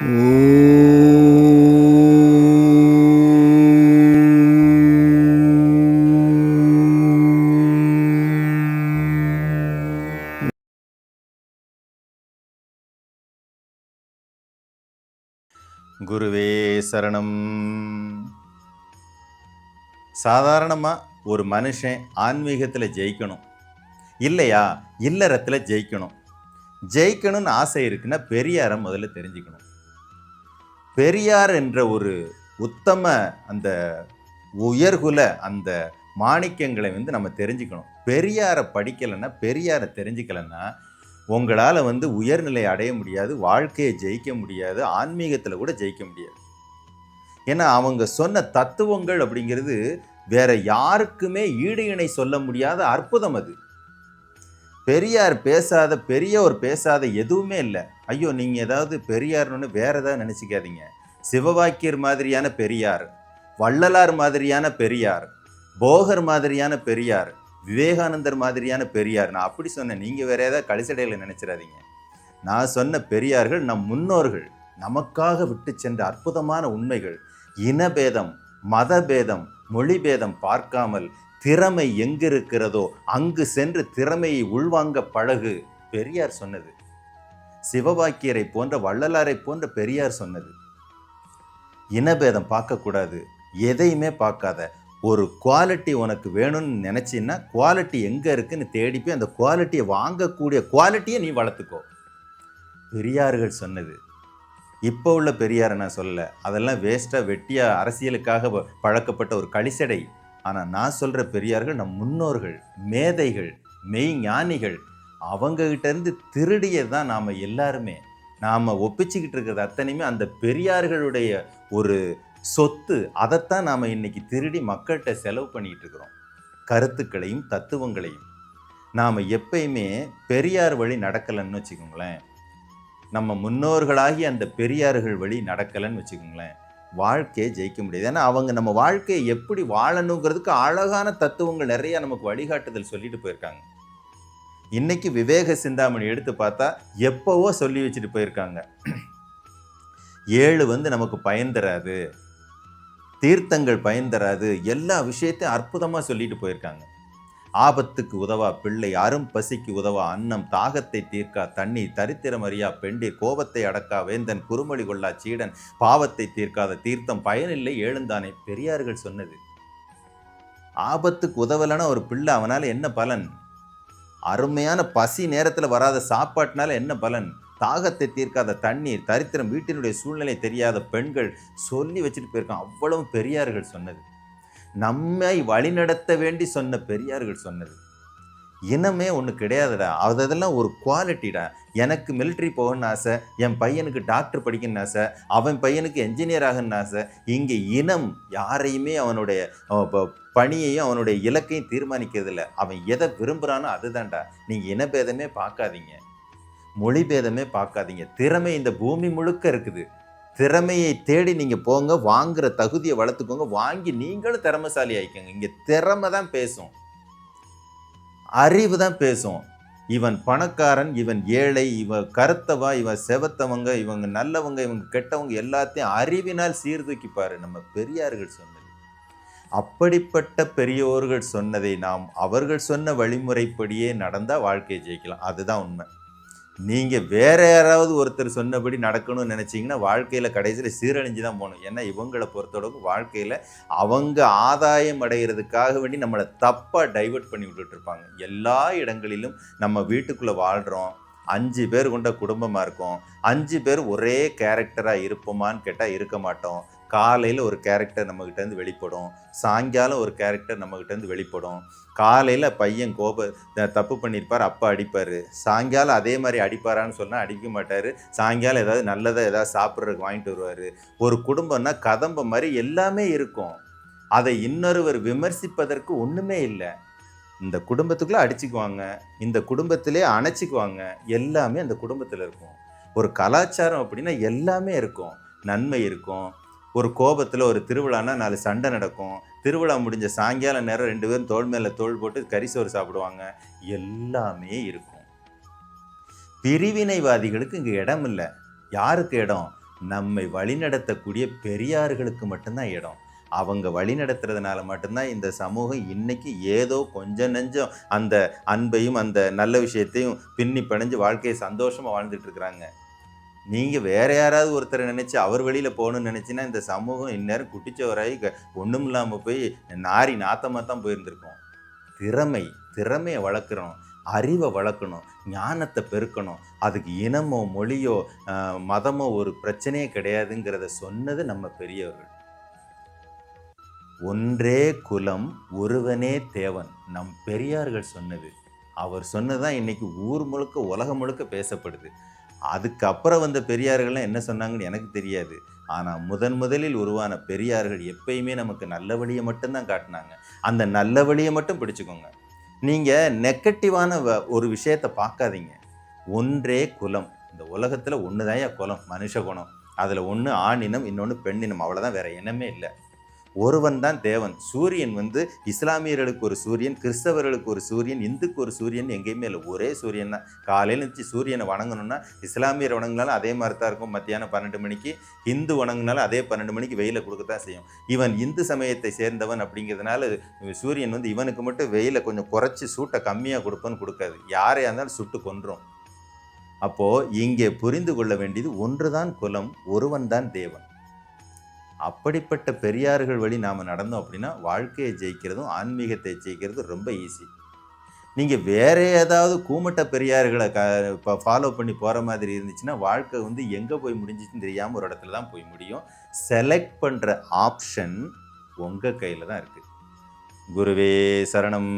குருவே சரணம். சாதாரணமாக ஒரு மனுஷன் ஆன்மீகத்தில் ஜெயிக்கணும். இல்லையா? இல்லறத்தில் ஜெயிக்கணும். ஜெயிக்கணும்னு ஆசை இருக்குன்னா பெரியாரை முதல்ல தெரிஞ்சுக்கணும். பெரியார் என்ற ஒரு உத்தம அந்த உயர்குல அந்த மாணிக்கங்களை வந்து நம்ம தெரிஞ்சுக்கணும். பெரியாரை படிக்கலைன்னா பெரியாரை தெரிஞ்சுக்கலைன்னா உங்களால் வந்து உயர்நிலை அடைய முடியாது வாழ்க்கையை ஜெயிக்க முடியாது ஆன்மீகத்தில் கூட ஜெயிக்க முடியாது. ஏன்னா அவங்க சொன்ன தத்துவங்கள் அப்படிங்கிறது வேற யாருக்குமே ஈடு இணை சொல்ல முடியாத அற்புதம் அது. பெரியார் பேசாத பெரியவர் பேசாத எதுவுமே இல்லை. ஐயோ நீங்கள் ஏதாவது பெரியார்னு வேற ஏதாவது நினச்சிக்காதீங்க. சிவவாக்கியர் மாதிரியான பெரியார் வள்ளலார் மாதிரியான பெரியார் போகர் மாதிரியான பெரியார் விவேகானந்தர் மாதிரியான பெரியார். நான் அப்படி சொன்னேன். நீங்கள் வேற ஏதாவது கழிசடையில் நினச்சிடாதீங்க. நான் சொன்ன பெரியார்கள் நம் முன்னோர்கள். நமக்காக விட்டு சென்ற அற்புதமான உண்மைகள். இனபேதம் மதபேதம் மொழிபேதம் பார்க்காமல் திறமை எங்கிருக்கிறதோ அங்கு சென்று திறமையை உள்வாங்க பழகு. பெரியார் சொன்னது. சிவபாக்கியரை போன்ற வள்ளலாரை போன்ற பெரியார் சொன்னது. இனபேதம் பார்க்கக்கூடாது. எதையுமே பார்க்காத. ஒரு குவாலிட்டி உனக்கு வேணும்னு நினச்சின்னா குவாலிட்டி எங்கே இருக்குன்னு தேடி போய் அந்த குவாலிட்டியை வாங்கக்கூடிய குவாலிட்டியை நீ வளர்த்துக்கோ. பெரியார்கள் சொன்னது. இப்போ உள்ள பெரியாரை நான் சொல்லலை. அதெல்லாம் வேஸ்ட்டாக வெட்டியாக அரசியலுக்காக ப- பழக்கப்பட்ட ஒரு களிசடை. ஆனால் நான் சொல்கிற பெரியார்கள் நம் முன்னோர்கள் மேதைகள் மெய் ஞானிகள் அவங்ககிட்டேருந்து திருடியது தான் நாம் எல்லாருமே. நாம் ஒப்பிச்சுக்கிட்டு இருக்கிறது அத்தனையுமே அந்த பெரியார்களுடைய ஒரு சொத்து அதைத்தான் நாம் இன்னைக்கு திருடி மக்கள்கிட்ட செலவு பண்ணிகிட்டு இருக்கிறோம். கருத்துக்களையும் தத்துவங்களையும். நாம் எப்பயுமே பெரியார் வழி நடக்கலைன்னு வச்சுக்கோங்களேன். நம்ம முன்னோர்களாகி அந்த பெரியார்கள் வழி நடக்கலைன்னு வச்சுக்கோங்களேன். வாழ்க்கையை ஜெயிக்க முடியாது. ஏன்னா அவங்க நம்ம வாழ்க்கையை எப்படி வாழணுங்கிறதுக்கு அழகான தத்துவங்கள் நிறையா நமக்கு வழிகாட்டுதல் சொல்லிட்டு போயிருக்காங்க. இன்னைக்கு விவேக சிந்தாமணி எடுத்து பார்த்தா எப்பவோ சொல்லி வச்சுட்டு போயிருக்காங்க. ஏழு வந்து நமக்கு பயன் தராது. தீர்த்தங்கள் பயன் தராது. எல்லா விஷயத்தையும் அற்புதமாக சொல்லிட்டு போயிருக்காங்க. ஆபத்துக்கு உதவா பிள்ளை அரும் பசிக்கு உதவா அன்னம் தாகத்தை தீர்க்கா தண்ணி தரித்திரம் அறியா பெண்டீர் கோபத்தை அடக்கா வேந்தன் குறுமொழி கொள்ளா சீடன் பாவத்தை தீர்க்காத தீர்த்தம் பயனில்லை ஏழுந்தானே பெரியார்கள் சொன்னது. ஆபத்துக்கு உதவலைன்னா ஒரு பிள்ளை அவனால் என்ன பலன்? அருமையான பசி நேரத்தில் வராத சாப்பாட்டினால என்ன பலன்? தாகத்தை தீர்க்காத தண்ணீர் தரித்திரம் வீட்டினுடைய சூழ்நிலை தெரியாத பெண்கள் சொல்லி வச்சுட்டு போயிருக்கான் அவ்வளவு பெரியார்கள் சொன்னது. நம்மை வழிநடத்த வேண்டி சொன்ன பெரியார்கள் சொன்னது. இனமே ஒன்று கிடையாதுடா. அதெல்லாம் ஒரு குவாலிட்டிடா. எனக்கு மிலிட்ரி போகணும்னு ஆசை என் பையனுக்கு டாக்டர் படிக்கணும்னு ஆசை அவன் பையனுக்கு என்ஜினியர் ஆகணும்னு ஆசை. இங்கே இனம் யாரையுமே அவனுடைய பணியையும் அவனுடைய இலக்கையும் தீர்மானிக்கிறதில்ல. அவன் எதை விரும்புகிறானோ அதுதான்டா. நீங்கள் இனபேதமே பார்க்காதீங்க. மொழி பேதமே பார்க்காதீங்க. திறமை இந்த பூமி முழுக்க இருக்குது. திறமையை தேடி நீங்கள் போங்க வாங்குகிற தகுதியை வளர்த்துக்கோங்க வாங்கி நீங்களும் திறமைசாலி ஆகிக்கோங்க இங்கே திறமை தான் பேசும். அறிவு தான் பேசும். இவன் பணக்காரன் இவன் ஏழை இவன் கருத்தவா இவன் செவத்தவங்க இவங்க நல்லவங்க இவங்க கெட்டவங்க எல்லாத்தையும் அறிவினால் சீர்தூக்கிப்பாரு நம்ம பெரியார்கள் சொன்னது. அப்படிப்பட்ட பெரியோர்கள் சொன்னதை நாம் அவர்கள் சொன்ன வழிமுறைப்படியே நடந்தால் வாழ்க்கையை ஜெயிக்கலாம். அதுதான் உண்மை. நீங்கள் வேற யாராவது ஒருத்தர் சொன்னபடி நடக்கணும்னு நினச்சிங்கன்னா வாழ்க்கையில் கடைசியில் சீரழிஞ்சு தான் போகணும். ஏன்னா இவங்களை பொறுத்தளவுக்கு வாழ்க்கையில் அவங்க ஆதாயம் அடைகிறதுக்காக வேண்டி நம்மளை தப்பாக டைவர்ட் பண்ணி விட்டுட்ருப்பாங்க எல்லா இடங்களிலும் நம்ம வீட்டுக்குள்ளே வாழ்கிறோம் அஞ்சு பேர் கொண்ட குடும்பமாக இருக்கும். அஞ்சு பேர் ஒரே கேரக்டராக இருப்போமான்னு கேட்டால் இருக்க மாட்டோம். காலையில் ஒரு கேரக்டர் நம்மகிட்டேருந்து வெளிப்படும். சாயங்காலம் ஒரு கேரக்டர் நம்மகிட்டேருந்து வெளிப்படும். காலையில் பையன் கோப தப்பு பண்ணியிருப்பார் அப்பா அடிப்பார். சாயங்காலம் அதே மாதிரி அடிப்பாரான்னு சொன்னால் அடிக்க மாட்டார். சாயங்காலம் ஏதாவது நல்லதாக ஏதாவது சாப்பிட்றதுக்கு வாங்கிட்டு வருவார். ஒரு குடும்பம்னா கதம்ப மாதிரி எல்லாமே இருக்கும். அதை இன்னொருவர் விமர்சிப்பதற்கு ஒன்றுமே இல்லை. இந்த குடும்பத்துக்குள்ளே அடிச்சுக்குவாங்க. இந்த குடும்பத்திலே அணைச்சிக்குவாங்க. எல்லாமே அந்த குடும்பத்தில் இருக்கும். ஒரு கலாச்சாரம் அப்படின்னா எல்லாமே இருக்கும். நன்மை இருக்கும். ஒரு கோபத்தில் ஒரு திருவிழான்னா நாலு சண்டை நடக்கும். திருவிழா முடிஞ்ச சாயங்காலம் நேரம் ரெண்டு பேரும் தோல் மேலே தோள் போட்டு கரிசோறு சாப்பிடுவாங்க. எல்லாமே இருக்கும். பிரிவினைவாதிகளுக்கு இங்கே இடம் இல்லை. யாருக்கு இடம்? நம்மை வழிநடத்தக்கூடிய பெரியார்களுக்கு மட்டும்தான் இடம். அவங்க வழி நடத்துறதுனால மட்டும்தான் இந்த சமூகம் இன்னைக்கு ஏதோ கொஞ்சம் நெஞ்சம் அந்த அன்பையும் அந்த நல்ல விஷயத்தையும் பின்னி பிணைஞ்சு வாழ்க்கையை சந்தோஷமாக வாழ்ந்துட்டு இருக்கிறாங்க. நீங்கள் வேற யாராவது ஒருத்தரை நினச்சி அவர் வெளியில் போகணும்னு நினச்சின்னா இந்த சமூகம் இந்நேரம் குட்டிச்சவராகி ஒன்றும் இல்லாமல் போய் நாரி நாத்தமாக தான் போயிருந்திருக்கோம். திறமை திறமையை வளர்க்குறோம். அறிவை வளர்க்கணும். ஞானத்தை பெருக்கணும். அதுக்கு இனமோ மொழியோ ஆஹ், மதமோ ஒரு பிரச்சனையே கிடையாதுங்கிறத சொன்னது நம்ம பெரியவர்கள். ஒன்றே குலம் ஒருவனே தேவன். நம் பெரியார்கள் சொன்னது. அவர் சொன்னதுதான் இன்னைக்கு ஊர் முழுக்க உலகம் முழுக்க பேசப்படுது. அதுக்கப்புறம் வந்த பெரியார்கள்லாம் என்ன சொன்னாங்கன்னு எனக்கு தெரியாது. ஆனால் முதன் முதலில் உருவான பெரியார்கள் எப்பயுமே நமக்கு நல்ல வழியை மட்டும்தான் காட்டினாங்க. அந்த நல்ல வழியை மட்டும் பிடிச்சுக்கோங்க. நீங்கள் நெகட்டிவான வ- ஒரு விஷயத்தை பார்க்காதீங்க. ஒன்றே குலம். இந்த உலகத்தில் ஒன்று குலம்? மனுஷ குணம் அதில் ஒன்று ஆணினம் இன்னொன்று பெண்ணினம். அவ்வளோதான் வேறு இனமே இல்லை. ஒருவன் தான் தேவன். சூரியன் வந்து இஸ்லாமியர்களுக்கு ஒரு சூரியன் கிறிஸ்தவர்களுக்கு ஒரு சூரியன் இந்துக்கு ஒரு சூரியன் எங்கேயுமே இல்லை. ஒரே சூரியன் தான். காலையில் இருந்துச்சு சூரியனை வணங்கணும்னா இஸ்லாமியர் வணங்கினாலும் அதே மாதிரி தான் இருக்கும். மத்தியானம் பன்னெண்டு மணிக்கு ஹிந்து வணங்கினாலும் அதே பன்னெண்டு மணிக்கு வெயிலை கொடுக்க தான் செய்யும். இவன் இந்து சமயத்தை சேர்ந்தவன் அப்படிங்கிறதுனால சூரியன் வந்து இவனுக்கு மட்டும் வெயில கொஞ்சம் குறைச்சி சூட்டை கம்மியாக கொடுப்பன்னு கொடுக்காது. யாரையா இருந்தாலும் சுட்டு கொன்றும். அப்போது இங்கே புரிந்து கொள்ள வேண்டியது ஒன்றுதான் குலம் ஒருவன் தான் தேவன். அப்படிப்பட்ட பெரியார்கள் வழி நாம் நடந்தோம் அப்படின்னா வாழ்க்கையை ஜெயிக்கிறதும் ஆன்மீகத்தை ஜெயிக்கிறதும் ரொம்ப ஈஸி நீங்கள் வேறு ஏதாவது கூமட்ட பெரியார்களை க இப்போ ஃபாலோ பண்ணி போகிற மாதிரி இருந்துச்சுன்னா வாழ்க்கை வந்து எங்கே போய் முடிஞ்சிச்சுன்னு தெரியாமல் ஒரு இடத்துல தான் போய் முடியும். செலக்ட் பண்ணுற ஆப்ஷன் உங்கள் கையில் தான் இருக்குது குருவே சரணம்.